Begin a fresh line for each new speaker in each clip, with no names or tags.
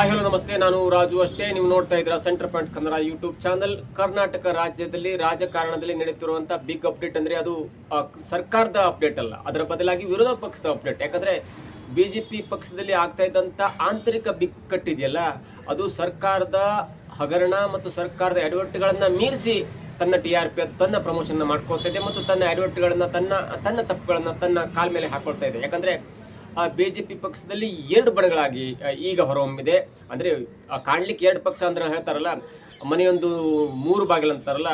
Hi, hello, ನಮಸ್ತೆ. ನಾನು ರಾಜು ಅಷ್ಟೇ. ನೀವು ನೋಡ್ತಾ ಇದ್ದೀರಾ centre point Kannada YouTube channel. Karnataka ರಾಜ್ಯದಲ್ಲಿ, ರಾಜಕಾರಣದಲ್ಲಿ ನಡೆಯುತ್ತಿರುವಂಥ ಬಿಗ್ ಅಪ್ಡೇಟ್ ಅಂದ್ರೆ ಅದು ಸರ್ಕಾರದ ಅಪ್ಡೇಟ್ ಅಲ್ಲ. ಅದರ ಬದಲಾಗಿ ವಿರೋಧ ಪಕ್ಷದ ಅಪ್ಡೇಟ್ ಯಾಕಂದ್ರೆ ಬಿಜೆಪಿ ಪಕ್ಷದಲ್ಲಿ ಆಗ್ತಾ ಇದ್ದಂತ ಆಂತರಿಕ ಬಿಕ್ಕಟ್ಟಿದೆಯಲ್ಲ ಅದು ಸರ್ಕಾರದ ಹಗರಣ ಮತ್ತು ಸರ್ಕಾರದ ಎಡವಟ್ಟುಗಳನ್ನು ಮೀರಿಸಿ ತನ್ನ ಟಿ ಆರ್ ಪಿ ತನ್ನ ಪ್ರಮೋಷನ್ ಮಾಡ್ಕೊಳ್ತಾ ಇದೆ ಮತ್ತು ತನ್ನ ಎಡವಟ್ಟುಗಳನ್ನು ತನ್ನ ತನ್ನ ತಪ್ಪುಗಳನ್ನು ತನ್ನ ಕಾಲ್ ಮೇಲೆ ಹಾಕೊಳ್ತಾ ಇದೆ. ಯಾಕಂದ್ರೆ ಆ ಬಿಜೆಪಿ ಪಕ್ಷದಲ್ಲಿ ಎರಡು ಬಣಗಳಾಗಿ ಈಗ ಹೊರಹೊಮ್ಮಿದೆ. ಅಂದರೆ ಕಾಣ್ಲಿಕ್ಕೆ ಎರಡು ಪಕ್ಷ ಅಂದ್ರೆ ಹೇಳ್ತಾರಲ್ಲ, ಮನೆಯೊಂದು ಮೂರು ಬಾಗಿಲು ಅಂತಾರಲ್ಲ,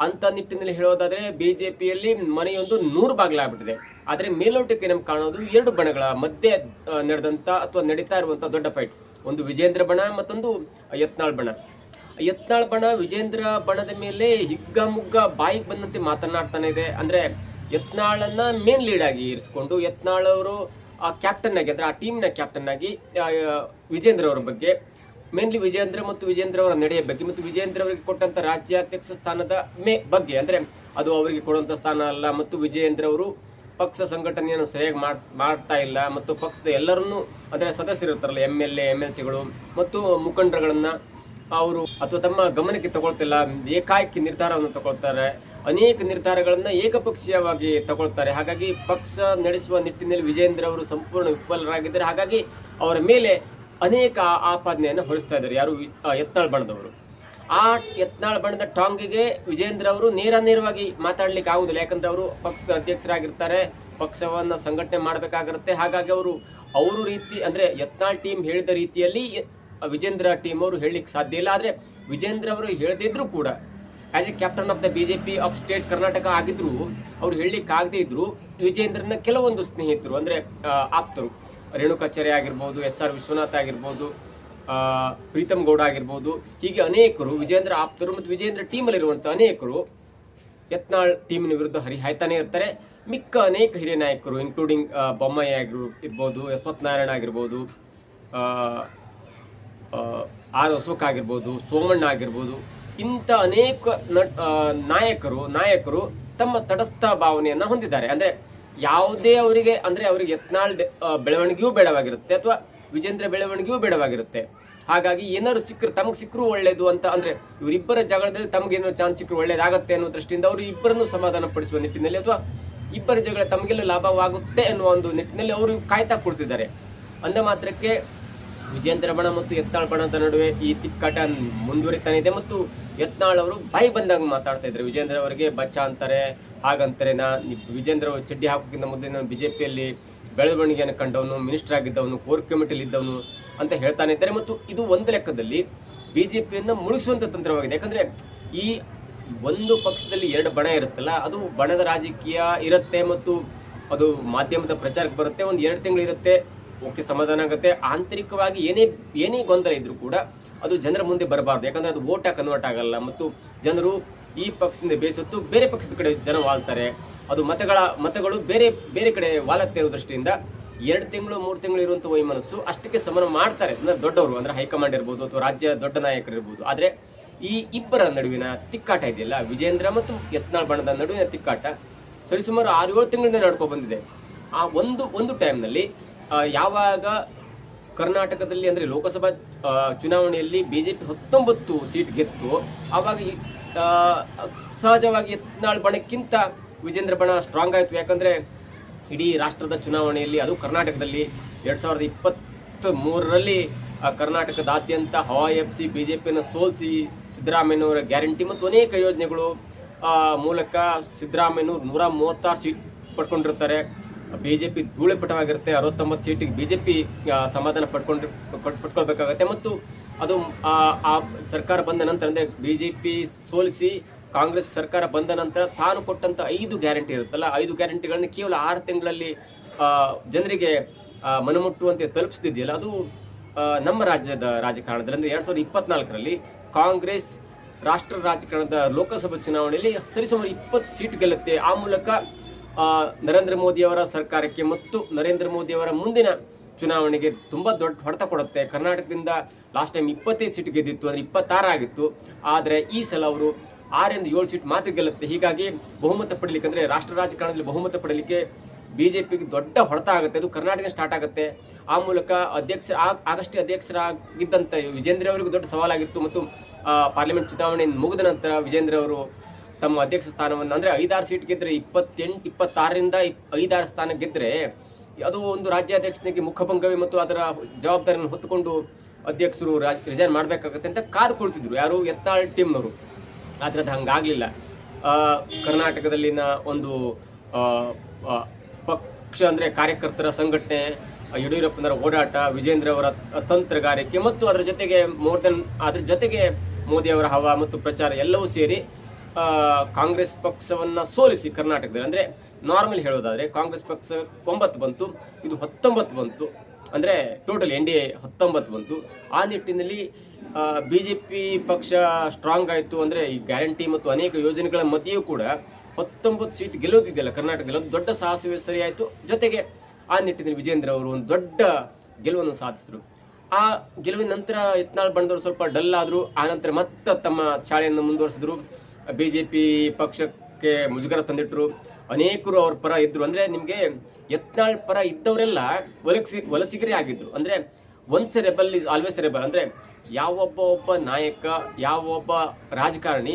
ಅಂತ ನಿಟ್ಟಿನಲ್ಲಿ ಹೇಳೋದಾದ್ರೆ ಪಿಯಲ್ಲಿ ಮನೆಯೊಂದು ನೂರು ಬಾಗಿಲಾಗ್ಬಿಟ್ಟಿದೆ. ಆದ್ರೆ ಮೇಲೋಟಕ್ಕೆ ನಮ್ಗೆ ಕಾಣೋದು ಎರಡು ಬಣಗಳ ಮಧ್ಯೆ ನಡೆದಂಥ ಅಥವಾ ನಡೀತಾ ಇರುವಂಥ ದೊಡ್ಡ ಫೈಟ್ ಒಂದು ವಿಜೇಂದ್ರ ಬಣ ಮತ್ತೊಂದು ಯತ್ನಾಳ್ ಬಣ. ಯತ್ನಾಳ್ ಬಣ ವಿಜೇಂದ್ರ ಬಣದ ಮೇಲೆ ಹಿಗ್ಗಾಮುಗ್ಗ ಬಾಯಿಗೆ ಬಂದಂತೆ ಮಾತನಾಡ್ತಾನೆ ಇದೆ. ಅಂದ್ರೆ, ಯತ್ನಾಳನ್ನು ಮೇನ್ ಲೀಡ್ ಆಗಿ ಇರಿಸ್ಕೊಂಡು, ಯತ್ನಾಳ್ ಅವರು ಆ ಕ್ಯಾಪ್ಟನ್ ಆಗಿ ಅಂದ್ರೆ ಆ ಟೀಮ್ನ ಕ್ಯಾಪ್ಟನ್ ಆಗಿ ವಿಜೇಂದ್ರ ಅವರ ಬಗ್ಗೆ ಮೇನ್ಲಿ ವಿಜೇಂದ್ರ ಮತ್ತು ವಿಜೇಂದ್ರ ಅವರ ನಡೆಯ ಬಗ್ಗೆ ಮತ್ತು ವಿಜೇಂದ್ರ ಅವರಿಗೆ ಕೊಟ್ಟಂತ ರಾಜ್ಯಾಧ್ಯಕ್ಷ ಸ್ಥಾನದ ಮೇ ಬಗ್ಗೆ, ಅಂದ್ರೆ ಅದು ಅವರಿಗೆ ಕೊಡುವಂತ ಸ್ಥಾನ ಅಲ್ಲ ಮತ್ತು ವಿಜೇಂದ್ರ ಅವರು ಪಕ್ಷ ಸಂಘಟನೆಯನ್ನು ಸರಿಯಾಗಿ ಮಾಡ್, ಮಾಡ್ತಾ ಇಲ್ಲ ಮತ್ತು ಪಕ್ಷದ ಎಲ್ಲರನ್ನೂ ಅಂದ್ರೆ ಸದಸ್ಯರು ಇರ್ತಾರಲ್ಲ M L A M L ಸಿಗಳು ಮತ್ತು ಮುಖಂಡರುಗಳನ್ನ ಅವರು ಅಥವಾ ತಮ್ಮ ಗಮನಕ್ಕೆ ತಗೊಳ್ತಿಲ್ಲ, ಏಕಾಏಕಿ ನಿರ್ಧಾರವನ್ನು ತಗೊಳ್ತಾರೆ, ಅನೇಕ ನಿರ್ಧಾರಗಳನ್ನು ಏಕಪಕ್ಷೀಯವಾಗಿ ತಗೊಳ್ತಾರೆ. ಹಾಗಾಗಿ ಪಕ್ಷ ನಡೆಸುವ ನಿಟ್ಟಿನಲ್ಲಿ ವಿಜೇಂದ್ರ ಅವರು ಸಂಪೂರ್ಣ ವಿಫಲರಾಗಿದ್ದಾರೆ. ಹಾಗಾಗಿ ಅವರ ಮೇಲೆ ಅನೇಕ ಆಪಾದನೆಯನ್ನು ಹೊರಿಸ್ತಾ ಇದ್ದಾರೆ. ಯಾರು ಎತ್ನಾಳ್ ಯತ್ನಾಳ್ ಬಣದವರು. ಆ ಯತ್ನಾಳ್ ಬಣದ ಟಾಂಗಿಗೆ ವಿಜೇಂದ್ರ ಅವರು ನೇರ ನೇರವಾಗಿ ಮಾತಾಡ್ಲಿಕ್ಕೆ ಆಗುದಿಲ್ಲ. ಯಾಕಂದ್ರೆ ಅವರು ಪಕ್ಷದ ಅಧ್ಯಕ್ಷರಾಗಿರ್ತಾರೆ, ಪಕ್ಷವನ್ನ ಸಂಘಟನೆ ಮಾಡಬೇಕಾಗಿರುತ್ತೆ. ಹಾಗಾಗಿ ಅವರು ಅವರು ರೀತಿ, ಅಂದ್ರೆ ಯತ್ನಾಳ್ ಟೀಮ್ ಹೇಳಿದ ರೀತಿಯಲ್ಲಿ ವಿಜೇಂದ್ರ ಟೀಮ್ ಅವರು ಹೇಳಲಿಕ್ಕೆ ಸಾಧ್ಯ ಇಲ್ಲ. ಆದರೆ ವಿಜೇಂದ್ರ ಅವರು ಹೇಳದಿದ್ರು ಕೂಡ as a captain of the B J P of state Karnataka ಆಗಿದ್ರು, ಅವ್ರು ಹೇಳಲಿಕ್ಕೆ ಆಗದೇ ಇದ್ರು ವಿಜೇಂದ್ರನ ಕೆಲವೊಂದು ಸ್ನೇಹಿತರು, ಅಂದರೆ ಆಪ್ತರು ರೇಣುಕಾಚಾರ್ಯ ಆಗಿರ್ಬೋದು, ಎಸ್ ಆರ್ ವಿಶ್ವನಾಥ್ ಆಗಿರ್ಬೋದು ಪ್ರೀತಮ್ ಗೌಡ ಆಗಿರ್ಬೋದು, ಹೀಗೆ ಅನೇಕರು, ವಿಜೇಂದ್ರ ಆಪ್ತರು ಮತ್ತು ವಿಜೇಂದ್ರ ಟೀಮಲ್ಲಿರುವಂಥ ಅನೇಕರು ಯತ್ನಾಳ್ ಟೀಮಿನ ವಿರುದ್ಧ ಹರಿಹಾಯ್ತಾನೆ ಇರ್ತಾರೆ. ಮಿಕ್ಕ ಅನೇಕ ಹಿರಿಯ ನಾಯಕರು ಇನ್ಕ್ಲೂಡಿಂಗ್ ಬೊಮ್ಮಯ್ಯ ಆಗಿರು ಇರ್ಬೋದು ಯಶವಂತ ನಾರಾಯಣ ಆಗಿರ್ಬೋದು ಆರ್ ಅಶೋಕ್ ಆಗಿರ್ಬೋದು, ಸೋಮಣ್ಣ ಆಗಿರ್ಬೋದು, ಇಂಥ ಅನೇಕ ನಾಯಕರು ನಾಯಕರು ತಮ್ಮ ತಟಸ್ಥ ಭಾವನೆಯನ್ನು ಹೊಂದಿದ್ದಾರೆ. ಅಂದರೆ ಯಾವುದೇ ಅವರಿಗೆ, ಅಂದರೆ ಅವರಿಗೆ ಯತ್ನಾಳ್ ಬೆಳವಣಿಗೆಯೂ ಬೇಡವಾಗಿರುತ್ತೆ, ಅಥವಾ ವಿಜೇಂದ್ರ ಬೆಳವಣಿಗೆಯೂ ಬೇಡವಾಗಿರುತ್ತೆ. ಹಾಗಾಗಿ ಏನಾದ್ರು ಸಿಕ್ಕರು ತಮಗೆ ಸಿಕ್ಕರು ಒಳ್ಳೆಯದು ಅಂತ, ಅಂದರೆ ಇವರಿಬ್ಬರ ಜಗಳದಲ್ಲಿ ತಮಗೇನೋ ಚಾನ್ಸ್ ಸಿಕ್ಕರು ಒಳ್ಳೇದಾಗತ್ತೆ ಅನ್ನೋ ದೃಷ್ಟಿಯಿಂದ ಅವರು ಇಬ್ಬರನ್ನು ಸಮಾಧಾನ ಪಡಿಸುವ ನಿಟ್ಟಿನಲ್ಲಿ, ಅಥವಾ ಇಬ್ಬರ ಜಗಳ ತಮಗೆಲ್ಲ ಲಾಭವಾಗುತ್ತೆ ಅನ್ನುವ ಒಂದು ನಿಟ್ಟಿನಲ್ಲಿ ಅವರು ಕಾಯ್ತಾ ಕೊಡ್ತಿದ್ದಾರೆ ಅಂದ ಮಾತ್ರಕ್ಕೆ ವಿಜೇಂದ್ರ ಬಣ ಮತ್ತು ಯತ್ನಾಳ್ ಬಣದ ನಡುವೆ ಈ ತಿಕ್ಕಾಟ ಮುಂದುವರಿತಾನೆ ಇದೆ ಮತ್ತು ಯತ್ನಾಳ್ ಅವರು ಬಾಯಿ ಬಂದಾಗ ಮಾತಾಡ್ತಾ ಇದ್ದಾರೆ. ವಿಜೇಂದ್ರ ಅವರಿಗೆ ಬಚ್ಚ ಅಂತಾರೆ, ಹಾಗಂತಾರೆ ನಾ ವಿಜೇಂದ್ರ ಅವರು ಚಡ್ಡಿ ಹಾಕೋಕ್ಕಿಂತ ಮೊದಲೇ ನಾನು ಪಿಯಲ್ಲಿ ಬೆಳವಣಿಗೆಯನ್ನು ಕಂಡವನು ಮಿನಿಸ್ಟರ್ ಆಗಿದ್ದವನು ಕೋರ್ ಕಮಿಟಿಯಲ್ಲಿ ಇದ್ದವನು ಅಂತ ಹೇಳ್ತಾನೆ ಇದ್ದಾರೆ. ಮತ್ತು ಇದು ಒಂದು ಲೆಕ್ಕದಲ್ಲಿ ಬಿಜೆಪಿಯನ್ನು ಮುಳುಗಿಸುವಂಥ ತಂತ್ರವಾಗಿದೆ. ಯಾಕಂದರೆ ಈ ಒಂದು ಪಕ್ಷದಲ್ಲಿ ಎರಡು ಬಣ ಇರುತ್ತಲ್ಲ, ಅದು ಬಣದ ರಾಜಕೀಯ ಇರುತ್ತೆ ಮತ್ತು ಅದು ಮಾಧ್ಯಮದ ಪ್ರಚಾರಕ್ಕೆ ಬರುತ್ತೆ. ಒಂದು ಎರಡು ತಿಂಗಳು ಇರುತ್ತೆ. ಓಕೆ ಸಮಾಧಾನ ಆಗುತ್ತೆ. ಆಂತರಿಕವಾಗಿ ಏನೇ ಏನೇ ಗೊಂದಲ ಇದ್ದರೂ ಕೂಡ ಅದು ಜನರ ಮುಂದೆ ಬರಬಾರ್ದು. ಯಾಕಂದ್ರೆ ಅದು ಓಟ ಕನ್ವರ್ಟ್ ಆಗಲ್ಲ ಮತ್ತು ಜನರು ಈ ಪಕ್ಷದಿಂದ ಬೇಸತ್ತು ಬೇರೆ ಪಕ್ಷದ ಕಡೆ ಜನ ವಾಲ್ತಾರೆ. ಅದು ಮತಗಳ, ಮತಗಳು ಬೇರೆ ಬೇರೆ ಕಡೆ ವಾಲತ್ತೆ ಇರೋ ದೃಷ್ಟಿಯಿಂದ ಎರಡು ತಿಂಗಳು, ಮೂರು ತಿಂಗಳು ಇರುವಂಥ ವೈಮನಸ್ಸು ಅಷ್ಟಕ್ಕೆ ಸಮನ ಮಾಡ್ತಾರೆ. ಅಂದ್ರೆ ದೊಡ್ಡವರು, ಅಂದ್ರೆ ಹೈಕಮಾಂಡ್ ಇರ್ಬೋದು ಅಥವಾ ರಾಜ್ಯ ದೊಡ್ಡ ನಾಯಕರು ಇರ್ಬೋದು. ಆದ್ರೆ ಈ ಇಬ್ಬರ ನಡುವಿನ ತಿಕ್ಕಾಟ ಇದೆಯಲ್ಲ, ವಿಜೇಂದ್ರ ಮತ್ತು ಯತ್ನಾಳ್ ಬಣದ ನಡುವಿನ ತಿಕ್ಕಾಟ ಸರಿಸುಮಾರು ಆರು ಏಳು ತಿಂಗಳಿಂದ ನಡ್ಕೊ ಬಂದಿದೆ. ಆ ಒಂದು ಒಂದು ಟೈಮ್ನಲ್ಲಿ ಯಾವಾಗ ಕರ್ನಾಟಕದಲ್ಲಿ ಅಂದ್ರೆ ಲೋಕಸಭಾ ಚುನಾವಣೆಯಲ್ಲಿ ಬಿಜೆಪಿ ಹತ್ತೊಂಬತ್ತು ಸೀಟ್ ಗೆತ್ತು, ಆವಾಗ ಸಹಜವಾಗಿ ಯತ್ನಾಳ್ ಬಣಕ್ಕಿಂತ ವಿಜೇಂದ್ರ ಬಣ ಸ್ಟ್ರಾಂಗ್ ಆಯಿತು. ಯಾಕಂದ್ರೆ ಇಡೀ ರಾಷ್ಟ್ರದ ಚುನಾವಣೆಯಲ್ಲಿ ಅದು ಕರ್ನಾಟಕದಲ್ಲಿ ಎರಡು ಸಾವಿರದ ಇಪ್ಪತ್ತ್ ಮೂರರಲ್ಲಿ ಕರ್ನಾಟಕದಾದ್ಯಂತ ಹವಾ ಜೆ ಪಿಯನ್ನು ಸೋಲಿಸಿ ಸಿದ್ದರಾಮಯ್ಯನವರ ಗ್ಯಾರಂಟಿ ಮತ್ತು ಅನೇಕ ಯೋಜನೆಗಳು ಮೂಲಕ ಸಿದ್ದರಾಮಯ್ಯನವರು ನೂರ ಮೂವತ್ತಾರು ಸೀಟ್ ಪಡ್ಕೊಂಡಿರ್ತಾರೆ. ಬಿಜೆಪಿ ಧೂಳೆಪಟವಾಗಿರುತ್ತೆ ಅರವತ್ತೊಂಬತ್ತು ಸೀಟಿಗೆ ಬಿಜೆಪಿ ಸಮಾಧಾನ ಪಡ್ಕೊಂಡು ಪಡ್- ಪಡ್ಕೊಳ್ಬೇಕಾಗತ್ತೆ. ಮತ್ತು ಅದು, ಆ ಸರ್ಕಾರ ಬಂದ ನಂತರ, ಅಂದ್ರೆ ಬಿಜೆಪಿ ಸೋಲಿಸಿ ಕಾಂಗ್ರೆಸ್ ಸರ್ಕಾರ ಬಂದ ನಂತರ ತಾನು ಕೊಟ್ಟಂಥ ಐದು ಗ್ಯಾರಂಟಿ ಇರುತ್ತಲ್ಲ, ಐದು ಗ್ಯಾರಂಟಿಗಳನ್ನು ಕೇವಲ ಆರು ತಿಂಗಳಲ್ಲಿ ಜನರಿಗೆ ಮನಮುಟ್ಟುವಂತೆ ತಲುಪಿಸ್ತಿದೆಯಲ್ಲ, ಅದು ನಮ್ಮ ರಾಜ್ಯದ ರಾಜಕಾರಣದಲ್ಲಿ ಅಂದರೆ ಎರಡು ಸಾವಿರದ ಇಪ್ಪತ್ನಾಲ್ಕರಲ್ಲಿ ಕಾಂಗ್ರೆಸ್ ರಾಷ್ಟ್ರ ರಾಜಕಾರಣದ ಲೋಕಸಭಾ ಚುನಾವಣೆಯಲ್ಲಿ ಸರಿಸುಮಾರು ಇಪ್ಪತ್ತು ಸೀಟ್ ಗೆಲ್ಲುತ್ತೆ. ಆ ಮೂಲಕ ನರೇಂದ್ರ ಮೋದಿಯವರ ಸರ್ಕಾರಕ್ಕೆ ಮತ್ತು ನರೇಂದ್ರ ಮೋದಿಯವರ ಮುಂದಿನ ಚುನಾವಣೆಗೆ ತುಂಬ ದೊಡ್ಡ ಹೊಡೆತ ಕೊಡುತ್ತೆ. ಕರ್ನಾಟಕದಿಂದ ಲಾಸ್ಟ್ ಟೈಮ್ ಇಪ್ಪತ್ತೈದು ಸೀಟ್ ಗೆದ್ದಿತ್ತು ಅಂದರೆ ಇಪ್ಪತ್ತಾರು ಆಗಿತ್ತು. ಆದರೆ ಈ ಸಲ ಅವರು ಆರಿಂದ ಏಳು ಸೀಟ್ ಮಾತ್ರ ಗೆಲ್ಲುತ್ತೆ. ಹೀಗಾಗಿ ಬಹುಮತ ಪಡಲಿಕ್ಕೆ ಅಂದರೆ ರಾಷ್ಟ್ರ ರಾಜಕಾರಣದಲ್ಲಿ ಬಹುಮತ ಪಡಲಿಕ್ಕೆ ಬಿಜೆಪಿಗೆ ದೊಡ್ಡ ಹೊಡೆತ ಆಗುತ್ತೆ. ಅದು ಕರ್ನಾಟಕ ಸ್ಟಾರ್ಟ್ ಆಗುತ್ತೆ. ಆ ಮೂಲಕ ಅಧ್ಯಕ್ಷ ಆಗಷ್ಟೇ ಅಧ್ಯಕ್ಷರಾಗಿದ್ದಂಥ ವಿಜೇಂದ್ರ ಅವರಿಗೂ ದೊಡ್ಡ ಸವಾಲಾಗಿತ್ತು. ಮತ್ತು ಪಾರ್ಲಿಮೆಂಟ್ ಚುನಾವಣೆ ಮುಗಿದ ನಂತರ ವಿಜೇಂದ್ರ ಅವರು ತಮ್ಮ ಅಧ್ಯಕ್ಷ ಸ್ಥಾನವನ್ನು, ಅಂದರೆ ಐದಾರು ಸೀಟ್ ಗೆದ್ದರೆ ಇಪ್ಪತ್ತೆಂಟು, ಇಪ್ಪತ್ತಾರರಿಂದ ಇಪ್, ಐದಾರು ಸ್ಥಾನ ಗೆದ್ದರೆ ಅದು ಒಂದು ರಾಜ್ಯಾಧ್ಯಕ್ಷನಿಗೆ ಮುಖಭಂಗವೇ ಮತ್ತು ಅದರ ಜವಾಬ್ದಾರಿಯನ್ನು ಹೊತ್ತುಕೊಂಡು ಅಧ್ಯಕ್ಷರು ರಿಸೈನ್ ಮಾಡಬೇಕಾಗತ್ತೆ ಅಂತ ಕಾದು ಯಾರು? ಯತ್ನಾಳ್ ಟೀಮ್ನವರು ಆದರೆ ಅದು ಹಂಗಾಗಲಿಲ್ಲ. ಕರ್ನಾಟಕದಲ್ಲಿನ ಒಂದು ಪಕ್ಷ ಅಂದರೆ ಕಾರ್ಯಕರ್ತರ ಸಂಘಟನೆ, ಯಡಿಯೂರಪ್ಪನವರ ಓಡಾಟ, ವಿಜೇಂದ್ರ ಅವರ ತಂತ್ರಗಾರಿಕೆ ಮತ್ತು ಅದರ ಜೊತೆಗೆ ಮೋರ್ ದೆನ್ ಅದ್ರ ಜೊತೆಗೆ ಮೋದಿಯವರ ಹವಾ ಮತ್ತು ಪ್ರಚಾರ ಎಲ್ಲವೂ ಸೇರಿ ಕಾಂಗ್ರೆಸ್ ಪಕ್ಷವನ್ನು ಸೋಲಿಸಿ ಕರ್ನಾಟಕದಲ್ಲಿ. ಅಂದರೆ ನಾರ್ಮಲ್ ಹೇಳೋದಾದರೆ ಕಾಂಗ್ರೆಸ್ ಪಕ್ಷ ಒಂಬತ್ತು ಬಂತು, ಇದು ಹತ್ತೊಂಬತ್ತು ಬಂತು. ಅಂದರೆ ಟೋಟಲ್ ಎನ್ ಡಿ ಎ ಹತ್ತೊಂಬತ್ತು ಬಂತು. ಆ ನಿಟ್ಟಿನಲ್ಲಿ ಬಿ ಜೆ ಪಿ ಪಕ್ಷ ಸ್ಟ್ರಾಂಗ್ ಆಯಿತು ಅಂದರೆ ಈ ಗ್ಯಾರಂಟಿ ಮತ್ತು ಅನೇಕ ಯೋಜನೆಗಳ ಮಧ್ಯೆಯೂ ಕೂಡ ಹತ್ತೊಂಬತ್ತು ಸೀಟ್ ಗೆಲ್ಲೋದಿದೆಯಲ್ಲ ಕರ್ನಾಟಕದಲ್ಲಿ. ಒಂದು ದೊಡ್ಡ ಸಾಹಸವೇ ಸರಿಯಾಯಿತು. ಜೊತೆಗೆ ಆ ನಿಟ್ಟಿನಲ್ಲಿ ವಿಜೇಂದ್ರ ಅವರು ಒಂದು ದೊಡ್ಡ ಗೆಲುವನ್ನು ಸಾಧಿಸಿದ್ರು. ಆ ಗೆಲುವಿನ ನಂತರ ಯತ್ನಾಳ್ ಬಣದವರು ಸ್ವಲ್ಪ ಡಲ್ ಆದರು. ಆನಂತರ ಮತ್ತೆ ತಮ್ಮ ಚಾಳೆಯನ್ನು ಮುಂದುವರಿಸಿದ್ರು. ಬಿ ಜೆ ಪಿ ಪಕ್ಷಕ್ಕೆ ಮುಜುಗರ ತಂದಿಟ್ಟರು ಅನೇಕರು ಅವ್ರ ಪರ ಇದ್ರು. ಅಂದರೆ ನಿಮಗೆ ಯತ್ನಾಳ್ ಪರ ಇದ್ದವರೆಲ್ಲ ವಲಸಿ ವಲಸಿಗರೇ ಆಗಿದ್ರು. ಅಂದರೆ once rebel is always rebel ಅಂದರೆ ಯಾವೊಬ್ಬ ಒಬ್ಬ ನಾಯಕ, ಯಾವೊಬ್ಬ ರಾಜಕಾರಣಿ,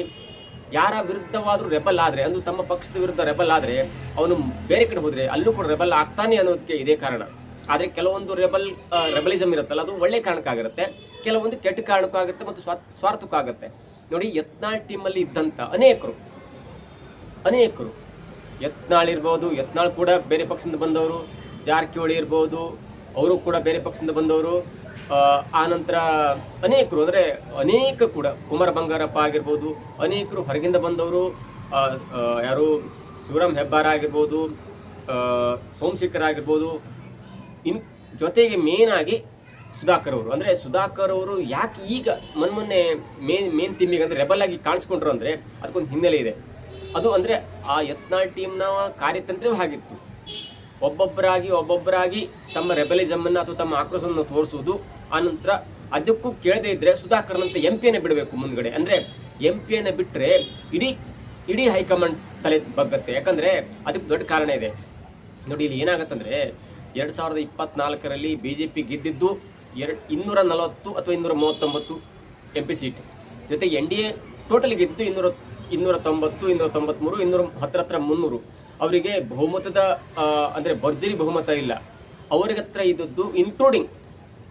ಯಾರ ವಿರುದ್ಧವಾದರೂ ರೆಬಲ್ ಆದರೆ, ಅಂದು ತಮ್ಮ ಪಕ್ಷದ ವಿರುದ್ಧ ರೆಬಲ್ ಆದರೆ, ಅವನು ಬೇರೆ ಕಡೆ ಹೋದರೆ ಅಲ್ಲೂ ಕೂಡ ರೆಬಲ್ ಆಗ್ತಾನೆ ಅನ್ನೋದಕ್ಕೆ ಇದೇ ಕಾರಣ. ಆದರೆ ಕೆಲವೊಂದು ರೆಬಲ್ ರೆಬಲಿಸಮ್ ಇರುತ್ತಲ್ಲ, ಅದು ಒಳ್ಳೆ ಕಾರಣಕ್ಕಾಗಿರುತ್ತೆ. ಕೆಲವೊಂದು ಕೆಟ್ಟ ಕಾರಣಕ್ಕಾಗುತ್ತೆ ಮತ್ತು ಸ್ವಾರ್ಥಕ್ಕೂ ಸ್ವಾರ್ಥಕ್ಕಾಗುತ್ತೆ ನೋಡಿ, ಯತ್ನಾಳ್ ಟೀಮಲ್ಲಿ ಇದ್ದಂಥ ಅನೇಕರು ಅನೇಕರು. ಯತ್ನಾಳ್ ಇರ್ಬೋದು, ಯತ್ನಾಳ್ ಕೂಡ ಬೇರೆ ಪಕ್ಷದಿಂದ ಬಂದವರು, ಜಾರಕಿಹೊಳಿ ಇರ್ಬೋದು, ಅವರು ಕೂಡ ಬೇರೆ ಪಕ್ಷದಿಂದ ಬಂದವರು. ಆನಂತರ ಅನೇಕರು, ಅಂದರೆ ಅನೇಕ ಕೂಡ, ಕುಮಾರ ಬಂಗಾರಪ್ಪ ಆಗಿರ್ಬೋದು, ಅನೇಕರು ಹೊರಗಿಂದ ಬಂದವರು. ಯಾರು? ಶಿವರಾಮ್ ಹೆಬ್ಬಾರ ಆಗಿರ್ಬೋದು ಸೋಮಶೇಖರ್ ಆಗಿರ್ಬೋದು. ಇನ್ ಜೊತೆಗೆ ಮೇನ್ ಆಗಿ ಸುಧಾಕರ್ ಅವರು. ಅಂದರೆ ಸುಧಾಕರ್ ಅವರು ಯಾಕೆ ಈಗ ಮೊನ್ನೆ ಮೇನ್ ಮೇನ್ ಟೀಮಿಗೆ ಅಂದರೆ ರೆಬಲ್ ಆಗಿ ಕಾಣಿಸ್ಕೊಂಡ್ರು ಅಂದರೆ ಅದಕ್ಕೊಂದು ಹಿನ್ನೆಲೆ ಇದೆ. ಅದು ಅಂದರೆ ಆ ಯತ್ನಾಳ್ ಟೀಮ್ನ ಕಾರ್ಯತಂತ್ರವೇ ಆಗಿತ್ತು. ಒಬ್ಬೊಬ್ಬರಾಗಿ ಒಬ್ಬೊಬ್ಬರಾಗಿ ತಮ್ಮ ರೆಬಲಿಸಮನ್ನು ಅಥವಾ ತಮ್ಮ ಆಕ್ರೋಶವನ್ನು ತೋರಿಸುವುದು. ಆನಂತರ ಅದಕ್ಕೂ ಕೇಳದೇ ಇದ್ದರೆ ಸುಧಾಕರ್ನಂತ ಎಂ ಪಿಯನ್ನು ಬಿಡಬೇಕು ಮುಂದ್ಗಡೆ. ಅಂದರೆ ಎಂ ಪಿಯನ್ನು ಬಿಟ್ಟರೆ ಇಡೀ ಇಡೀ ಹೈಕಮಾಂಡ್ ತಲೆ ಬಗ್ಗತ್ತೆ. ಯಾಕಂದರೆ ಅದಕ್ಕೆ ದೊಡ್ಡ ಕಾರಣ ಇದೆ. ನೋಡಿ, ಇಲ್ಲಿ ಏನಾಗತ್ತಂದ್ರೆ ಎರಡು ಸಾವಿರದ ಇಪ್ಪತ್ನಾಲ್ಕರಲ್ಲಿ ಬಿ ಜೆ ಪಿ ಗೆದ್ದಿದ್ದು ಎರಡು ಇನ್ನೂರ ನಲವತ್ತು ಅಥವಾ ಇನ್ನೂರ ಮೂವತ್ತೊಂಬತ್ತು ಎಂ ಪಿ ಸೀಟ್ ಜೊತೆಗೆ ಎನ್ ಡಿ ಎ ಟೋಟಲ್ ಗೆದ್ದು ಇನ್ನೂರ ಇನ್ನೂರ ತೊಂಬತ್ತು ಇನ್ನೂರ ತೊಂಬತ್ಮೂರು ಇನ್ನೂರ ಹತ್ತಿರ ಹತ್ರ ಮುನ್ನೂರು. ಅವರಿಗೆ ಬಹುಮತದ ಅಂದರೆ ಭರ್ಜರಿ ಬಹುಮತ ಇಲ್ಲ. ಅವರಿಗೆ ಹತ್ರ ಇದ್ದದ್ದು including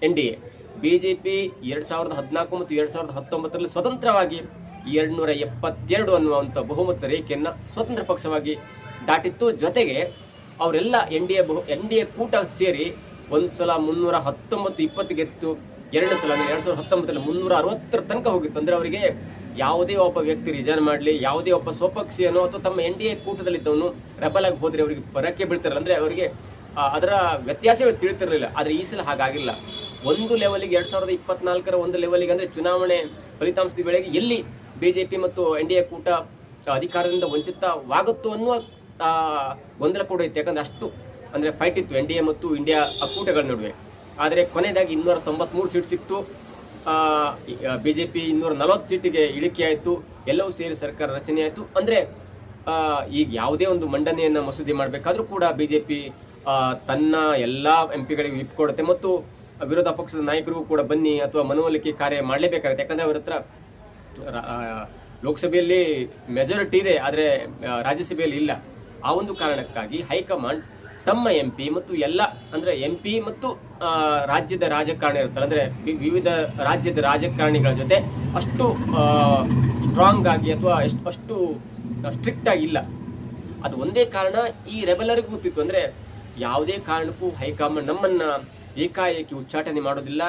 N D A B J P ಎರಡು ಸಾವಿರದ ಹದಿನಾಲ್ಕು ಮತ್ತು ಎರಡು ಸಾವಿರದ ಹತ್ತೊಂಬತ್ತರಲ್ಲಿ ಸ್ವತಂತ್ರವಾಗಿ ಎರಡುನೂರ ಎಪ್ಪತ್ತೆರಡು ಅನ್ನುವಂಥ ಬಹುಮತ ರೇಖೆಯನ್ನು ಸ್ವತಂತ್ರ ಪಕ್ಷವಾಗಿ ದಾಟಿತ್ತು. ಜೊತೆಗೆ ಅವರೆಲ್ಲ ಎನ್ ಡಿ ಎ ಬಹು ಎನ್ ಡಿ ಎ ಕೂಟ ಸೇರಿ ಒಂದು ಸಲ ಮುನ್ನೂರ ಹತ್ತೊಂಬತ್ತು ಇಪ್ಪತ್ತು ಗೆತ್ತು, ಎರಡು ಸಲ ಎರಡು ಸಾವಿರದ ಹತ್ತೊಂಬತ್ತರಲ್ಲಿ ಮುನ್ನೂರ ಅರವತ್ತರ ತನಕ ಹೋಗಿತ್ತು. ಅಂದರೆ ಅವರಿಗೆ ಯಾವುದೇ ಒಬ್ಬ ವ್ಯಕ್ತಿ ರಿಸೈನ್ ಮಾಡಲಿ, ಯಾವುದೇ ಒಬ್ಬ ಸ್ವಪಕ್ಷಿಯನೋ ಅಥವಾ ತಮ್ಮ ಎನ್ ಡಿ ಎ ಕೂಟದಲ್ಲಿದ್ದವನು ರೆಬಲ್ ಆಗಿ ಹೋದರೆ ಅವರಿಗೆ ಪರಕ್ಕೆ ಬೀಳ್ತಾರಲ್ಲ. ಅಂದರೆ ಅವರಿಗೆ ಅದರ ವ್ಯತ್ಯಾಸಗಳು ತಿಳಿತಿರಲಿಲ್ಲ. ಆದರೆ ಈ ಸಲ ಹಾಗಾಗಿಲ್ಲ. ಒಂದು ಲೆವೆಲಿಗೆ ಎರಡು ಸಾವಿರದ ಇಪ್ಪತ್ನಾಲ್ಕರ ಒಂದು ಲೆವೆಲಿಗೆ ಅಂದರೆ ಚುನಾವಣೆ ಫಲಿತಾಂಶದ ವೇಳೆಗೆ ಎಲ್ಲಿ ಬಿ ಜೆ ಪಿ ಮತ್ತು ಎನ್ ಡಿ ಎ ಕೂಟ ಅಧಿಕಾರದಿಂದ ವಂಚಿತವಾಗುತ್ತೋ ಅನ್ನುವ ಗೊಂದಲ ಕೂಡ ಇತ್ತು. ಯಾಕಂದ್ರೆ ಅಷ್ಟು ಅಂದರೆ ಫೈಟ್ ಇತ್ತು ಎನ್ ಡಿ ಎ ಮತ್ತು ಇಂಡಿಯಾ ಕೂಟಗಳ ನಡುವೆ. ಆದರೆ ಕೊನೆಯದಾಗಿ ಇನ್ನೂರ ತೊಂಬತ್ತ್ಮೂರು ಸೀಟ್ ಸಿಕ್ತು. ಬಿ ಜೆ ಪಿ ಇನ್ನೂರ ನಲವತ್ತು ಸೀಟಿಗೆ ಇಳಿಕೆ ಆಯಿತು. ಎಲ್ಲವೂ ಸೇರಿ ಸರ್ಕಾರ ರಚನೆ ಆಯಿತು. ಅಂದರೆ ಈಗ ಯಾವುದೇ ಒಂದು ಮಂಡನೆಯನ್ನು ಮಸೂದೆ ಮಾಡಬೇಕಾದ್ರೂ ಕೂಡ ಬಿ ಜೆ ಪಿ ತನ್ನ ಎಲ್ಲ ಎಂ ಪಿಗಳಿಗೆ ವಿಪ್ ಕೊಡುತ್ತೆ ಮತ್ತು ವಿರೋಧ ಪಕ್ಷದ ನಾಯಕರಿಗೂ ಕೂಡ ಬನ್ನಿ ಅಥವಾ ಮನವೊಲಿಕೆ ಕಾರ್ಯ ಮಾಡಲೇಬೇಕಾಗುತ್ತೆ. ಯಾಕಂದರೆ ಅವರ ಹತ್ರ ಲೋಕಸಭೆಯಲ್ಲಿ ಮೆಜಾರಿಟಿ ಇದೆ, ಆದರೆ ರಾಜ್ಯಸಭೆಯಲ್ಲಿ ಇಲ್ಲ. ಆ ಒಂದು ಕಾರಣಕ್ಕಾಗಿ ಹೈಕಮಾಂಡ್ ತಮ್ಮ ಎಂ ಪಿ ಮತ್ತು ಎಲ್ಲ, ಅಂದರೆ ಎಂ ಪಿ ಮತ್ತು ರಾಜ್ಯದ ರಾಜಕಾರಣಿ ಇರ್ತಾರೆ ಅಂದರೆ ವಿವಿಧ ರಾಜ್ಯದ ರಾಜಕಾರಣಿಗಳ ಜೊತೆ ಅಷ್ಟು ಸ್ಟ್ರಾಂಗ್ ಆಗಿ ಅಥವಾ ಎಷ್ಟು, ಅಷ್ಟು ಸ್ಟ್ರಿಕ್ಟ್ ಆಗಿ ಇಲ್ಲ. ಅದು ಒಂದೇ ಕಾರಣ ಈ ರೆಬೆಲರಿಗೂ ಗೊತ್ತಿತ್ತು, ಅಂದರೆ ಯಾವುದೇ ಕಾರಣಕ್ಕೂ ಹೈಕಮಾಂಡ್ ನಮ್ಮನ್ನ ಏಕಾಏಕಿ ಉಚ್ಚಾಟನೆ ಮಾಡೋದಿಲ್ಲ.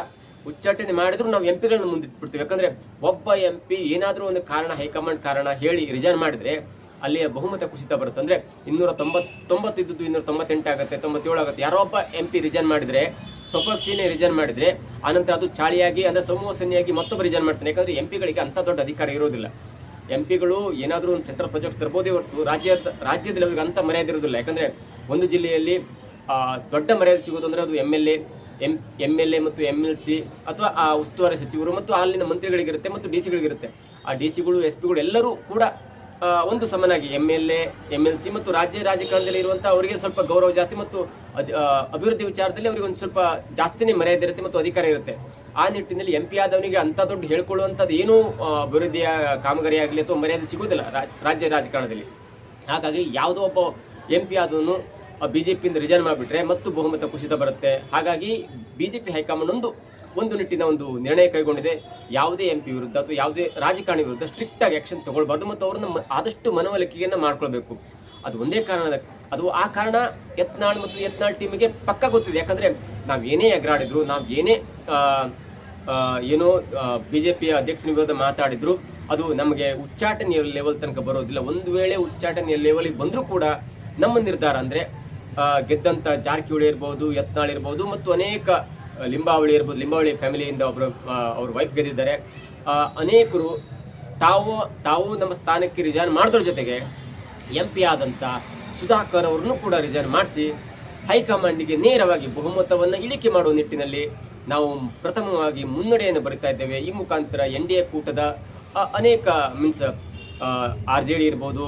ಉಚ್ಚಾಟನೆ ಮಾಡಿದ್ರು ನಾವು ಎಂ ಪಿಗಳನ್ನ ಮುಂದಿಟ್ಬಿಡ್ತೀವಿ. ಯಾಕಂದ್ರೆ ಒಬ್ಬ ಎಂ ಪಿ ಏನಾದರೂ ಒಂದು ಕಾರಣ, ಹೈಕಮಾಂಡ್ ಕಾರಣ ಹೇಳಿ ರಿಜೈನ್ ಮಾಡಿದ್ರೆ ಅಲ್ಲಿಯ ಬಹುಮತ ಕುಸಿತ ಬರುತ್ತೆ. ಅಂದ್ರೆ ಇನ್ನೂರ ತೊಂಬತ್ ತೊಂಬತ್ತಿದ್ದು ಇನ್ನೂರ ತೊಂಬತ್ತೆಂಟು ಆಗುತ್ತೆ, ತೊಂಬತ್ತೇಳು ಆಗುತ್ತೆ. ಯಾರೋ ಒಬ್ಬ ಎಂ ಪಿ ರಿಜೈನ್ ಮಾಡಿದ್ರೆ ಸ್ವಪಕ್ಷೀನೇ ರಿಜೈನ್ ಮಾಡಿದ್ರೆ, ಆನಂತರ ಅದು ಚಾಳಿಯಾಗಿ, ಅಂದ್ರೆ ಸಮೂಹ ಸನ್ನಿಯಾಗಿ ಮತ್ತೊಬ್ಬ ರಿಜನ್ ಮಾಡ್ತಾನೆ ಯಾಕಂದ್ರೆ ಎಂ ಪಿಗಳಿಗೆ ಅಂತ ದೊಡ್ಡ ಅಧಿಕಾರ ಇರೋದಿಲ್ಲ. ಎಂ ಪಿಗಳು ಏನಾದರೂ ಒಂದು ಸೆಂಟ್ರಲ್ ಪ್ರಾಜೆಕ್ಟ್ ತರ್ಬೋದೇ ಹೊರತು ರಾಜ್ಯದ, ರಾಜ್ಯದಲ್ಲಿ ಅವ್ರಿಗೆ ಅಂತ ಮರ್ಯಾದೆ ಇರೋದಿಲ್ಲ. ಯಾಕಂದ್ರೆ ಒಂದು ಜಿಲ್ಲೆಯಲ್ಲಿ ದೊಡ್ಡ ಮರ್ಯಾದೆ ಸಿಗೋದು ಅಂದ್ರೆ ಅದು M L A M M L A ಮತ್ತು ಎಂ ಎಲ್ ಸಿ ಅಥವಾ ಆ ಉಸ್ತುವಾರಿ ಸಚಿವರು ಮತ್ತು ಅಲ್ಲಿನ ಮಂತ್ರಿಗಳಿಗಿರುತ್ತೆ ಮತ್ತು ಡಿ ಸಿಗಳಿಗಿರುತ್ತೆ ಆ ಡಿ ಸಿಗಳು ಎಸ್ ಪಿಗಳು ಎಲ್ಲರೂ ಕೂಡ ಒಂದು ಸಮನಾಗಿ M L A M L C ಮತ್ತು ರಾಜ್ಯ ರಾಜಕಾರಣದಲ್ಲಿ ಇರುವಂಥ ಅವರಿಗೆ ಸ್ವಲ್ಪ ಗೌರವ ಜಾಸ್ತಿ ಮತ್ತು ಅಭಿವೃದ್ಧಿ ವಿಚಾರದಲ್ಲಿ ಅವರಿಗೆ ಒಂದು ಸ್ವಲ್ಪ ಜಾಸ್ತಿನೇ ಮರ್ಯಾದೆ ಇರುತ್ತೆ ಮತ್ತು ಅಧಿಕಾರ ಇರುತ್ತೆ. ಆ ನಿಟ್ಟಿನಲ್ಲಿ ಎಂ ಪಿ ಆದವನಿಗೆ ಅಂಥ ದೊಡ್ಡ ಹೇಳ್ಕೊಳ್ಳುವಂಥದ್ದು ಏನೂ ಅಭಿವೃದ್ಧಿಯ ಕಾಮಗಾರಿ ಆಗಲಿ ಅಥವಾ ಮರ್ಯಾದೆ ಸಿಗುವುದಿಲ್ಲ ರಾ- ರಾಜ್ಯ ರಾಜಕಾರಣದಲ್ಲಿ. ಹಾಗಾಗಿ ಯಾವುದೋ ಒಬ್ಬ ಎಂ ಪಿ ಆದವನು ಬಿ ಜೆ ಪಿಯಿಂದ ರಿಜೈನ್ ಮಾಡಿಬಿಟ್ರೆ ಮತ್ತು ಬಹುಮತ ಕುಸಿತ ಬರುತ್ತೆ. ಹಾಗಾಗಿ ಬಿ ಜೆ ಪಿ ಹೈಕಮಾಂಡ್ ಒಂದು ಒಂದು ನಿಟ್ಟಿನ ಒಂದು ನಿರ್ಣಯ ಕೈಗೊಂಡಿದೆ. ಯಾವುದೇ ಎಂ ಪಿ ವಿರುದ್ಧ ಅಥವಾ ಯಾವುದೇ ರಾಜಕಾರಣಿ ವಿರುದ್ಧ ಸ್ಟ್ರಿಕ್ಟ್ ಆಗಿ ಆಕ್ಷನ್ ತಗೊಳ್ಬಾರ್ದು ಮತ್ತು ಅವ್ರನ್ನ ಆದಷ್ಟು ಮನವೊಲಿಕೆಯನ್ನು ಮಾಡ್ಕೊಳ್ಬೇಕು. ಅದು ಒಂದೇ ಕಾರಣದ, ಅದು ಆ ಕಾರಣ ಯತ್ನಾಳ್ ಮತ್ತು ಯತ್ನಾಳ್ ಟೀಮಿಗೆ ಪಕ್ಕ ಗೊತ್ತಿದೆ. ಯಾಕಂದರೆ ನಾವು ಏನೇ ಎಗರಾಡಿದ್ರು, ನಾವು ಏನೇ ಏನೋ ಬಿ ಜೆ ಪಿಯ ಅಧ್ಯಕ್ಷನ ವಿರುದ್ಧ ಮಾತಾಡಿದ್ರು, ಅದು ನಮಗೆ ಉಚ್ಚಾಟನೆಯ ಲೆವೆಲ್ ತನಕ ಬರೋದಿಲ್ಲ. ಒಂದು ವೇಳೆ ಉಚ್ಚಾಟನೆಯ ಲೆವೆಲಿಗೆ ಬಂದರೂ ಕೂಡ ನಮ್ಮ ನಿರ್ಧಾರ ಅಂದರೆ ಗೆದ್ದಂಥ ಜಾರಕಿಹೊಳಿ ಇರ್ಬೋದು, ಯತ್ನಾಳ್ ಇರ್ಬೋದು ಮತ್ತು ಅನೇಕ ಲಿಂಬಾವಳಿ ಇರ್ಬೋದು, ಲಿಂಬಾವಳಿ ಫ್ಯಾಮಿಲಿಯಿಂದ ಒಬ್ಬರು ಅವ್ರ ವೈಫ್ ಗೆದ್ದಿದ್ದಾರೆ. ಅನೇಕರು ತಾವು ತಾವು ನಮ್ಮ ಸ್ಥಾನಕ್ಕೆ ರಿಜೈನ್ ಮಾಡಿದ್ರ ಜೊತೆಗೆ ಎಂ ಪಿ ಆದಂಥ ಸುಧಾಕರ್ ಅವ್ರನ್ನೂ ಕೂಡ ರಿಸೈನ್ ಮಾಡಿಸಿ ಹೈಕಮಾಂಡಿಗೆ ನೇರವಾಗಿ ಬಹುಮತವನ್ನು ಇಳಿಕೆ ಮಾಡುವ ನಿಟ್ಟಿನಲ್ಲಿ ನಾವು ಪ್ರಥಮವಾಗಿ ಮುನ್ನಡೆಯನ್ನು ಬರಿತಾ ಇದ್ದೇವೆ. ಈ ಮುಖಾಂತರ ಎನ್ ಡಿ ಎ ಕೂಟದ ಅನೇಕ ಮೀನ್ಸ್ ಆರ್ ಜೆ ಡಿ ಇರ್ಬೋದು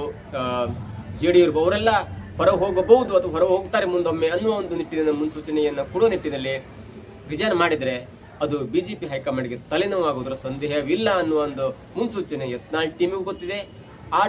ಜೆ ಡಿ ಇರ್ಬೋದು, ಅವರೆಲ್ಲ ಹೊರ ಹೋಗಬಹುದು ಅಥವಾ ಹೊರ ಹೋಗ್ತಾರೆ ಮುಂದೊಮ್ಮೆ ಅನ್ನುವ ಒಂದು ನಿಟ್ಟಿನ ಮುನ್ಸೂಚನೆಯನ್ನು ಕೊಡುವ ನಿಟ್ಟಿನಲ್ಲಿ ರಿಜೈನ್ ಮಾಡಿದರೆ ಅದು ಬಿ ಜೆ ಪಿ ಹೈಕಮಾಂಡ್ಗೆ ತಲೆನೋವಾಗುವುದರ ಸಂದೇಹವಿಲ್ಲ ಅನ್ನುವ ಒಂದು ಮುನ್ಸೂಚನೆ ಯತ್ನಾಳ್ ಟೀಮಿಗೂ ಗೊತ್ತಿದೆ. ಆ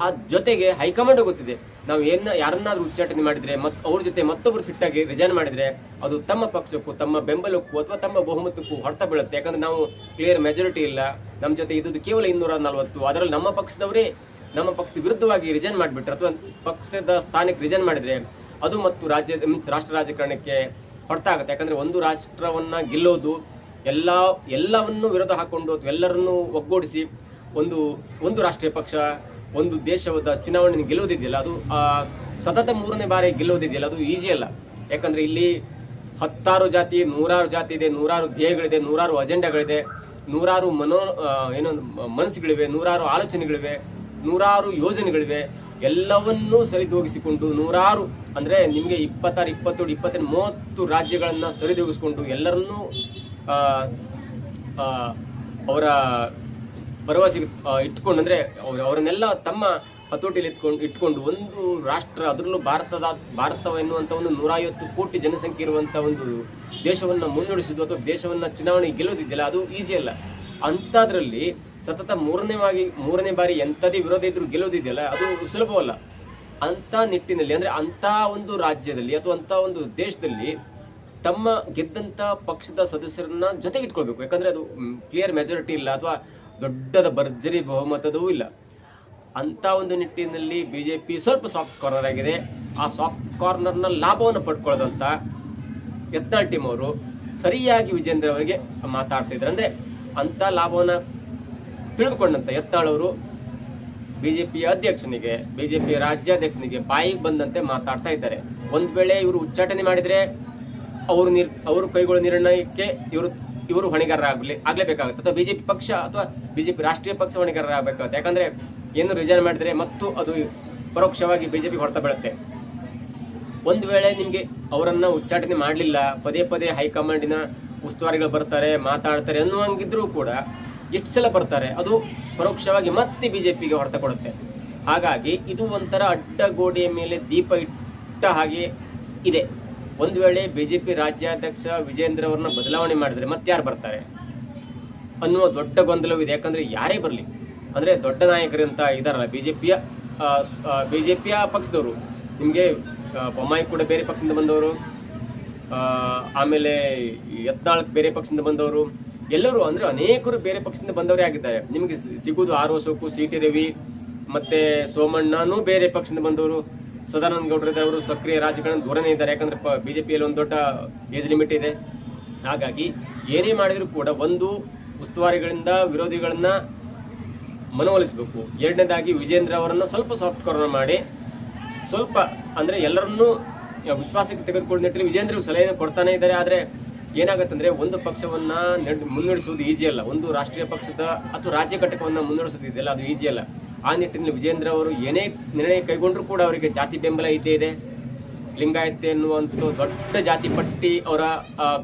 ಆ- ಜೊತೆಗೆ ಹೈಕಮಾಂಡ್ ಗೊತ್ತಿದೆ. ನಾವು ಏನ ಯಾರನ್ನಾದ್ರೂ ಉಚ್ಚಾಟನೆ ಮಾಡಿದ್ರೆ ಮತ್ತು ಅವ್ರ ಜೊತೆ ಮತ್ತೊಬ್ಬರು ಸಿಟ್ಟಾಗಿ ರಿಜೈನ್ ಮಾಡಿದ್ರೆ ಅದು ತಮ್ಮ ಪಕ್ಷಕ್ಕೂ, ತಮ್ಮ ಬೆಂಬಲಕ್ಕೂ ಅಥವಾ ತಮ್ಮ ಬಹುಮತಕ್ಕೂ ಹೊಡೆತ ಬೀಳುತ್ತೆ. ಯಾಕಂದ್ರೆ ನಾವು ಕ್ಲಿಯರ್ ಮೆಜಾರಿಟಿ ಇಲ್ಲ. ನಮ್ಮ ಜೊತೆ ಇದ್ದದ್ದು ಕೇವಲ ಇನ್ನೂರ ನಲವತ್ತು. ಅದರಲ್ಲಿ ನಮ್ಮ ಪಕ್ಷದವರೇ ನಮ್ಮ ಪಕ್ಷದ ವಿರುದ್ಧವಾಗಿ ರಿಜೈನ್ ಮಾಡಿಬಿಟ್ರೆ ಅಥವಾ ಪಕ್ಷದ ಸ್ಥಾನಕ್ಕೆ ರಿಜೈನ್ ಮಾಡಿದ್ರೆ ಅದು ಮತ್ತು ರಾಜ್ಯದ ಮೀನ್ಸ್ ರಾಷ್ಟ್ರ ರಾಜಕಾರಣಕ್ಕೆ ಹೊಡೆತ ಯಾಕಂದರೆ ಒಂದು ರಾಷ್ಟ್ರವನ್ನ ಗೆಲ್ಲೋದು ಎಲ್ಲ, ಎಲ್ಲವನ್ನೂ ವಿರೋಧ ಹಾಕೊಂಡು ಅಥವಾ ಎಲ್ಲರನ್ನೂ ಒಗ್ಗೂಡಿಸಿ ಒಂದು ಒಂದು ರಾಷ್ಟ್ರೀಯ ಪಕ್ಷ, ಒಂದು ದೇಶದ ಚುನಾವಣೆ ಗೆಲ್ಲೋದಿದೆಯಲ್ಲ, ಅದು ಸತತ ಮೂರನೇ ಬಾರಿ ಗೆಲ್ಲೋದಿದೆಯಲ್ಲ, ಅದು ಈಸಿ ಅಲ್ಲ. ಯಾಕಂದ್ರೆ ಇಲ್ಲಿ ಹತ್ತಾರು ಜಾತಿ, ನೂರಾರು ಜಾತಿ ಇದೆ, ನೂರಾರು ಧ್ಯೇಯಗಳಿದೆ ನೂರಾರು ಅಜೆಂಡಾಗಳಿದೆ ನೂರಾರು ಮನೋ ಏನೋ, ಮನಸ್ಸುಗಳಿವೆ, ನೂರಾರು ಆಲೋಚನೆಗಳಿವೆ. ನೂರಾರು ಯೋಜನೆಗಳಿವೆ. ಎಲ್ಲವನ್ನೂ ಸರಿದೂಗಿಸಿಕೊಂಡು ನೂರಾರು ಅಂದ್ರೆ ನಿಮಗೆ ಇಪ್ಪತ್ತಾರು, ಇಪ್ಪತ್ತೇಳು ಇಪ್ಪತ್ತೆಂಟು ಮೂವತ್ತು ರಾಜ್ಯಗಳನ್ನು ಸರಿದೂಗಿಸಿಕೊಂಡು ಎಲ್ಲರನ್ನೂ ಅವರ ಭರವಸೆ ಇಟ್ಕೊಂಡು ಅಂದರೆ ಅವ್ರ, ಅವರನ್ನೆಲ್ಲ ತಮ್ಮ ಹತೋಟಿಯಲ್ಲಿ ಇಟ್ಕೊಂಡು ಇಟ್ಕೊಂಡು ಒಂದು ರಾಷ್ಟ್ರ ಅದರಲ್ಲೂ ಭಾರತದ ಭಾರತವೆನ್ನುವಂಥ ಒಂದು ನೂರೈವತ್ತು ಕೋಟಿ ಜನಸಂಖ್ಯೆ ಇರುವಂಥ ಒಂದು ದೇಶವನ್ನು ಮುನ್ನಡೆಸುವುದು ಅಥವಾ ದೇಶವನ್ನು ಚುನಾವಣೆ ಗೆಲ್ಲೋದಿದೆಯಲ್ಲ ಅದು ಈಸಿ ಅಲ್ಲ. ಅಂಥದ್ರಲ್ಲಿ ಸತತ ಮೂರನೇವಾಗಿ ಮೂರನೇ ಬಾರಿ ಎಂಥದೇ ವಿರೋಧ ಇದ್ರೂ ಗೆಲ್ಲೋದಿದೆಯಲ್ಲ, ಅದು ಸುಲಭವಲ್ಲ. ಅಂಥ ನಿಟ್ಟಿನಲ್ಲಿ, ಅಂದ್ರೆ ಅಂಥ ಒಂದು ರಾಜ್ಯದಲ್ಲಿ ಅಥವಾ ಅಂಥ ಒಂದು ದೇಶದಲ್ಲಿ ತಮ್ಮ ಗೆದ್ದಂಥ ಪಕ್ಷದ ಸದಸ್ಯರನ್ನ ಜೊತೆಗೆ ಇಟ್ಕೊಳ್ಬೇಕು ಯಾಕಂದ್ರೆ ಅದು ಕ್ಲಿಯರ್ ಮೆಜಾರಿಟಿ ಇಲ್ಲ ಅಥವಾ ದೊಡ್ಡದ ಭರ್ಜರಿ ಬಹುಮತದೂ ಇಲ್ಲ. ಅಂತ ಒಂದು ನಿಟ್ಟಿನಲ್ಲಿ ಬಿ ಜೆ ಪಿ ಸ್ವಲ್ಪ ಸಾಫ್ಟ್ ಕಾರ್ನರ್ ಆಗಿದೆ. ಆ ಸಾಫ್ಟ್ ಕಾರ್ನರ್ನ ಲಾಭವನ್ನು ಪಡ್ಕೊಳ್ಳೋದಂತ ಯತ್ನಾಳ್ ಟೀಮ್ ಅವರು ಸರಿಯಾಗಿ ವಿಜೇಂದ್ರ ಅವರಿಗೆ ಮಾತಾಡ್ತಿದ್ರು ಅಂದರೆ ಅಂತ ಲಾಭವನ್ನು ತಿಳಿದುಕೊಂಡಂತ ಬಿ ಜೆ ಬಿಜೆಪಿಯ ಅಧ್ಯಕ್ಷನಿಗೆ, ಬಿಜೆಪಿಯ ರಾಜ್ಯಾಧ್ಯಕ್ಷನಿಗೆ ಬಾಯಿಗೆ ಬಂದಂತೆ ಮಾತಾಡ್ತಾ ಇದ್ದಾರೆ. ಒಂದು ವೇಳೆ ಇವರು ಉಚ್ಚಾಟನೆ ಮಾಡಿದ್ರೆ ಅವರು ನಿರ್, ಅವರು ಕೈಗೊಳ್ಳುವ ನಿರ್ಣಯಕ್ಕೆ ಇವರು ಇವರು ಹೊಣೆಗಾರರಾಗಲಿ, ಆಗಲೇಬೇಕಾಗುತ್ತೆ. ಅಥವಾ ಬಿಜೆಪಿ ಪಕ್ಷ ಅಥವಾ ಬಿಜೆಪಿ ರಾಷ್ಟ್ರೀಯ ಪಕ್ಷ ಹೊಣೆಗಾರರಾಗಬೇಕಾಗುತ್ತೆ. ಯಾಕಂದ್ರೆ ಏನು ರಿಸೈನ್ ಮಾಡಿದ್ರೆ ಮತ್ತು ಅದು ಪರೋಕ್ಷವಾಗಿ ಬಿಜೆಪಿ ಹೊಡೆತ ಬೀಳುತ್ತೆ. ಒಂದು ವೇಳೆ ನಿಮಗೆ ಅವರನ್ನು ಉಚ್ಚಾಟನೆ ಮಾಡಲಿಲ್ಲ, ಪದೇ ಪದೇ ಹೈಕಮಾಂಡಿನ ಉಸ್ತುವಾರಿಗಳು ಬರ್ತಾರೆ, ಮಾತಾಡ್ತಾರೆ ಅನ್ನುವಂಗಿದ್ರೂ ಕೂಡ ಎಷ್ಟು ಸಲ ಬರ್ತಾರೆ ಅದು ಪರೋಕ್ಷವಾಗಿ ಮತ್ತೆ ಬಿ ಜೆ ಪಿಗೆ ಹೊಡೆತ ಕೊಡುತ್ತೆ. ಹಾಗಾಗಿ ಇದು ಒಂಥರ ಅಡ್ಡಗೋಡೆಯ ಮೇಲೆ ದೀಪ ಇಟ್ಟ ಹಾಗೆ ಇದೆ. ಒಂದು ವೇಳೆ ಬಿ ಜೆ ಪಿ ರಾಜ್ಯಾಧ್ಯಕ್ಷ ವಿಜೇಂದ್ರ ಅವ್ರನ್ನ ಬದಲಾವಣೆ ಮಾಡಿದ್ರೆ ಮತ್ತೆ ಯಾರು ಬರ್ತಾರೆ? ಅನ್ನುವ ದೊಡ್ಡ ಗೊಂದಲವಿದೆ ಯಾಕಂದರೆ ಯಾರೇ ಬರಲಿ. ಅಂದ್ರೆ ದೊಡ್ಡ ನಾಯಕರು ಅಂತ ಇದಾರಲ್ಲ ಜೆ ಪಿಯ ಪಕ್ಷದವರು. ನಿಮಗೆ ಬೊಮ್ಮಾಯಿ ಕೂಡ ಬೇರೆ ಪಕ್ಷದಿಂದ ಬಂದವರು. ಆಮೇಲೆ ಯತ್ನಾಳ್ ಬೇರೆ ಪಕ್ಷದಿಂದ ಬಂದವರು. ಎಲ್ಲರೂ ಅಂದರೆ ಅನೇಕರು ಬೇರೆ ಪಕ್ಷದಿಂದ ಬಂದವರೇ ಆಗಿದ್ದಾರೆ. ನಿಮಗೆ ಸಿಗುವುದು ಆರ್ ಸೋಕು, ಸಿ ಟಿ ರವಿ, ಮತ್ತೆ ಸೋಮಣ್ಣನೂ ಬೇರೆ ಪಕ್ಷದಿಂದ ಬಂದವರು. ಸದಾನಂದ ಗೌಡ್ರ ಅವರು ಸಕ್ರಿಯ ರಾಜಕಾರಣ ದೂರನೇ ಇದ್ದಾರೆ. ಯಾಕಂದ್ರೆ ಪಿಯಲ್ಲಿ ಒಂದು ದೊಡ್ಡ ಏಜ್ ಲಿಮಿಟ್ ಇದೆ. ಹಾಗಾಗಿ ಏನೇ ಮಾಡಿದರೂ ಕೂಡ ಒಂದು ಉಸ್ತುವಾರಿಗಳಿಂದ ವಿರೋಧಿಗಳನ್ನ ಮನವೊಲಿಸಬೇಕು. ಎರಡನೇದಾಗಿ ವಿಜೇಂದ್ರ ಅವರನ್ನು ಸ್ವಲ್ಪ ಸಾಫ್ಟ್ ಕಾರ್ನರ್ ಮಾಡಿ, ಸ್ವಲ್ಪ ಅಂದ್ರೆ ಎಲ್ಲರನ್ನೂ ವಿಶ್ವಾಸಕ್ಕೆ ತೆಗೆದುಕೊಂಡು ನಿಟ್ಟಿನಲ್ಲಿ ವಿಜೇಂದ್ರ ಸಲಹೆ ಕೊಡ್ತಾನೆ ಇದ್ದಾರೆ. ಆದರೆ ಏನಾಗುತ್ತಂದ್ರೆ ಒಂದು ಪಕ್ಷವನ್ನ ನಡ್- ಮುನ್ನಡೆಸುವುದು ಈಸಿ ಅಲ್ಲ. ಒಂದು ರಾಷ್ಟ್ರೀಯ ಪಕ್ಷದ ಅಥವಾ ರಾಜ್ಯ ಘಟಕವನ್ನು ಮುನ್ನಡೆಸುವುದು ಇದೆಯಲ್ಲ, ಅದು ಈಸಿ ಅಲ್ಲ. ಆ ನಿಟ್ಟಿನಲ್ಲಿ ವಿಜೇಂದ್ರ ಅವರು ಏನೇ ನಿರ್ಣಯ ಕೈಗೊಂಡರೂ ಕೂಡ ಅವರಿಗೆ ಜಾತಿ ಬೆಂಬಲ ಇದ್ದೇ ಇದೆ. ಲಿಂಗಾಯತೆ ಎನ್ನುವಂಥ ದೊಡ್ಡ ಜಾತಿ ಪಟ್ಟಿ ಅವರ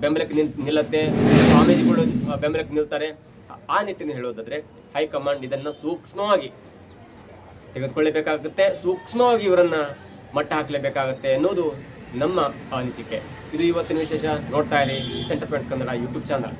ಬೆಂಬಲಕ್ಕೆ ನಿಲ್, ನಿಲ್ಲತ್ತೆ. ಸ್ವಾಮೀಜಿಗಳು ಬೆಂಬಲಕ್ಕೆ ನಿಲ್ತಾರೆ. ಆ ನಿಟ್ಟಿನಲ್ಲಿ ಹೇಳೋದಾದರೆ ಹೈಕಮಾಂಡ್ ಇದನ್ನು ಸೂಕ್ಷ್ಮವಾಗಿ ತೆಗೆದುಕೊಳ್ಳಬೇಕಾಗುತ್ತೆ. ಸೂಕ್ಷ್ಮವಾಗಿ ಇವರನ್ನು ಮಟ್ಟ ಹಾಕಲೇಬೇಕಾಗುತ್ತೆ ಅನ್ನೋದು ನಮ್ಮ ಅನಿಸಿಕೆ. ಇದು ಇವತ್ತಿನ ವಿಶೇಷ ನೋಡ್ತಾ ಇರಿ centre point Kannada YouTube channel